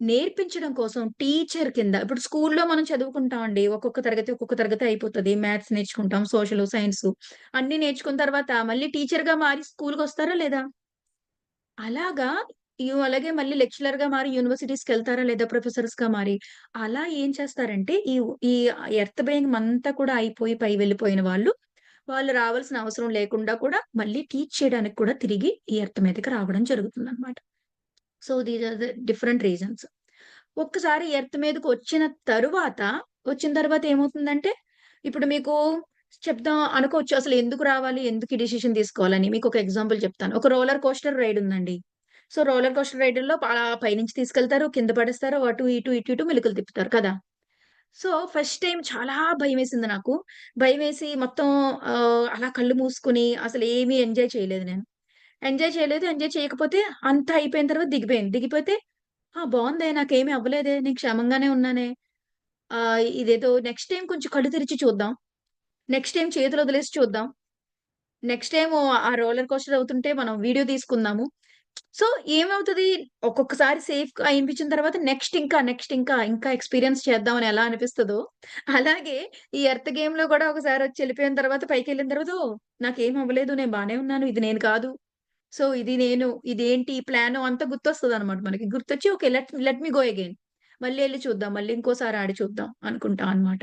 నేర్పించడం కోసం టీచర్ కింద ఇప్పుడు స్కూల్లో మనం చదువుకుంటామండి. ఒక్కొక్క తరగతి, ఒక్కొక్క తరగతి అయిపోతది. మ్యాథ్స్ నేర్చుకుంటాం. సోషల్ సైన్స్ అన్ని నేర్చుకున్న తర్వాత మళ్ళీ టీచర్గా మారి స్కూలుకొస్తారా లేదా? అలాగా అలాగే మళ్ళీ లెక్చరర్‌గా మారి యూనివర్సిటీస్‌కెళ్తారా లేదా ప్రొఫెసర్స్గా మారి? అలా ఏం చేస్తారంటే ఈ ఈ ఎర్త్ బేయింగ్ అంతా కూడా అయిపోయి పై వెళ్ళిపోయిన వాళ్ళు, వాళ్ళు రావాల్సిన అవసరం లేకుండా కూడా మళ్ళీ టీచ్ చేయడానికి కూడా తిరిగి ఈ ఎర్త్ మీదకి రావడం జరుగుతుంది అనమాట so, these are the different reasons. ఒక్కసారి ఎర్త్ మీదకొచ్చిన తరువాత, వచ్చిన తర్వాత ఏమవుతుందంటే, ఇప్పుడు మీకు చెప్దాం అనుకోవచ్చు అసలు ఎందుకు రావాలి? ఎందుకు ఈ డిసిషన్ తీసుకోవాలని? ఒక ఎగ్జాంపుల్ చెప్తాను. ఒక రోలర్ కోస్టర్ రైడ్ ఉందండి. సో, రోలర్ కోస్టర్ రైడుల్లో పైనుంచి తీసుకెళ్తారు, కింద పడేస్తారు, అటు ఇటు, ఇటు ఇటు మెలికలు తిప్పుతారు కదా! సో, ఫస్ట్ టైం చాలా భయం వేసింది నాకు. భయం వేసి మొత్తం అలా కళ్ళు మూసుకొని ఏమీ ఎంజాయ్ చేయలేదు నేను. ఎంజాయ్ చేయలేదు. ఎంజాయ్ చేయకపోతే అంతా అయిపోయిన తర్వాత దిగిపోయింది దిగిపోతే ఆ! బాగుందే నాకేమి అవ్వలేదే. నేను క్షేమంగానే ఉన్నానే. ఆ ఇదేదో నెక్స్ట్ టైం కొంచెం కళ్ళు తెరిచి చూద్దాం. నెక్స్ట్ టైం చేతులు వదిలేసి చూద్దాం. నెక్స్ట్ టైం ఆ రోలర్ కోస్టర్ అవుతుంటే మనం వీడియో తీసుకుందాము. సో, ఏమవుతది ఒక్కొక్కసారి సేఫ్ అనిపించిన తర్వాత నెక్స్ట్ ఇంకా, నెక్స్ట్ ఇంకా, ఇంకా ఎక్స్‌పీరియన్స్ చేద్దాం అని ఎలా అనిపిస్తుందో అలాగే ఈ ఎర్త్ గేమ్లో కూడా ఒకసారి వచ్చి వెళ్ళిపోయిన తర్వాత పైకి వెళ్ళిన తర్వాత నాకేం అవ్వలేదు. నేను బానే ఉన్నాను. ఇది నేను కాదు. సో, ఇది నేను, ఇదేంటి ప్లాన్ అంతా గుర్తొస్తదనమాట మనకి. గుర్తొచ్చి okay. Let let me go again. మళ్ళీ వెళ్ళి చూద్దాం. మళ్ళీ ఇంకోసారి ఆడి చూద్దాం అనుకుంటా అనమాట.